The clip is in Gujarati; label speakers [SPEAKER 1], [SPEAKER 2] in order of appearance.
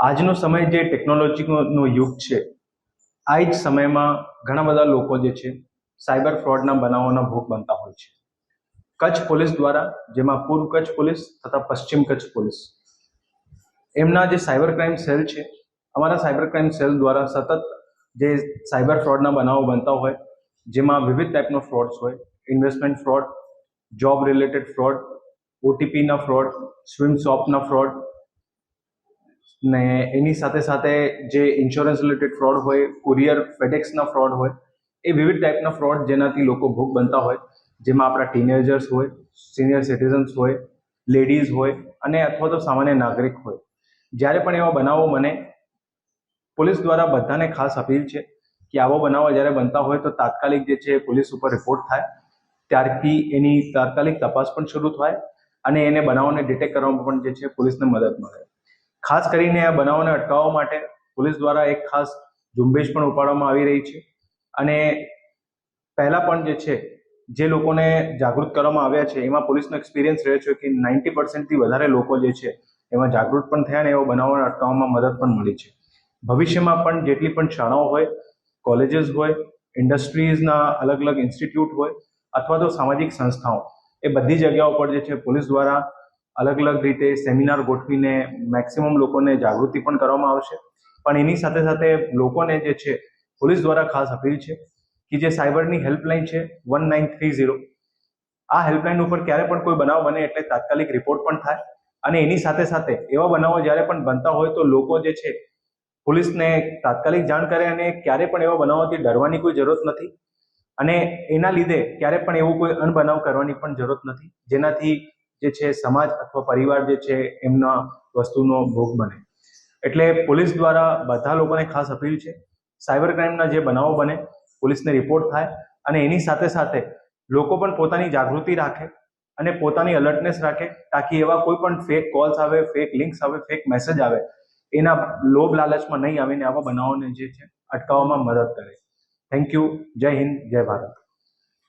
[SPEAKER 1] આજનો સમય જે ટેકનોલોજીનો યુગ છે, આ જ સમયમાં ઘણા બધા લોકો જે છે સાયબર ફ્રોડના બનાવોના ભોગ બનતા હોય છે. કચ્છ પોલીસ દ્વારા, જેમાં પૂર્વ કચ્છ પોલીસ તથા પશ્ચિમ કચ્છ પોલીસ. એમના જે સાયબર ક્રાઇમ સેલ છે, અમારા સાયબર ક્રાઇમ સેલ દ્વારા સતત જે સાયબર ફ્રોડના બનાવો બનતા હોય, જેમાં વિવિધ ટાઈપનો ફ્રોડ્સ હોય investment fraud job related fraud ઓટીપીના fraud સ્વિમ શોપના ફ્રોડ ને એની સાથે સાથે જે ઇન્સ્યોરન્સ રિલેટેડ ફ્રોડ હોય કુરિયર ફેડેક્સના ફ્રોડ હોય, એ વિવિધ ટાઈપના ફ્રોડ જેનાથી લોકો ભોગ બનતા હોય. જેમાં આપણા ટીનેજર્સ હોય સિનિયર સિટીઝન્સ હોય લેડીઝ હોય અને અથવા તો સામાન્ય નાગરિક હોય. જ્યારે પણ એવા બનાવો બને, પોલીસ દ્વારા બધાને ખાસ અપીલ છે કે આવો બનાવો જ્યારે બનતા હોય તો તાત્કાલિક જે છે પોલીસ ઉપર રિપોર્ટ થાય. ત્યારથી એની તાત્કાલિક તપાસ પણ શરૂ થાય અને એને બનાવોને ડિટેક્ટ કરવામાં પણ જે છે પોલીસને મદદ મળે. ખાસ કરીને આ બનાવોને અટકાવવા માટે પોલીસ દ્વારા એક ખાસ ઝુંબેશ પણ ઉપાડવામાં આવી રહી છે. અને પહેલાં પણ જે છે, જે લોકોને જાગૃત કરવામાં આવ્યા છે, એમાં પોલીસનો એક્સપિરિયન્સ રહ્યો છે કે નાઇન્ટી પર્સન્ટથી વધારે લોકો જે છે, એમાં જાગૃત પણ થયા અને એવા બનાવોને અટકાવવામાં મદદ પણ મળી છે. ભવિષ્યમાં પણ જેટલી પણ શાળાઓ હોય કોલેજીસ હોય ઇન્ડસ્ટ્રીઝના અલગ અલગ ઇન્સ્ટિટ્યૂટ હોય, અથવા તો સામાજિક સંસ્થાઓ, એ બધી જગ્યાઓ પર જે છે, પોલીસ દ્વારા અલગ અલગ રીતે સેમિનાર ગોઠવીને મેક્સિમમ લોકોને જાગૃતિ પણ કરવામાં આવશે. પણ એની સાથે સાથે લોકોને જે છે, પોલીસ દ્વારા ખાસ અપીલ છે કે જે સાયબરની હેલ્પલાઇન છે વન નાઇન થ્રી ઝીરો આ હેલ્પલાઇન ઉપર ક્યારે પણ કોઈ બનાવ બને એટલે તાત્કાલિક રિપોર્ટ પણ થાય અને એની સાથે સાથે એવા બનાવો જ્યારે પણ બનતા હોય તો લોકો જે છે, પોલીસને તાત્કાલિક જાણ કરે અને ક્યારે પણ એવા બનાવોથી ડરવાની કોઈ જરૂરત નથી અને એના લીધે ક્યારે પણ એવું કોઈ અનબનાવ કરવાની પણ જરૂરત નથી. જેનાથી જે છે, સમાજ અથવા પરિવાર જે છે, એમના વસ્તુનો ભોગ બને. એટલે પોલીસ દ્વારા બધા લોકોને ખાસ અપીલ છે, સાયબર ક્રાઇમના જે બનાવો બને, પોલીસને રિપોર્ટ થાય અને એની સાથે સાથે લોકો પણ પોતાની જાગૃતિ રાખે અને પોતાની અલર્ટનેસ રાખે તાકી એવા કોઈ પણ ફેક કોલ્સ આવે ફેક લિંક્સ આવે ફેક મેસેજ આવે, એના લોભ લાલચમાં નહીં આવીને આવા બનાવોને જે છે, અટકાવવામાં મદદ કરે. થેન્ક યુ જય હિન્દ, જય ભારત.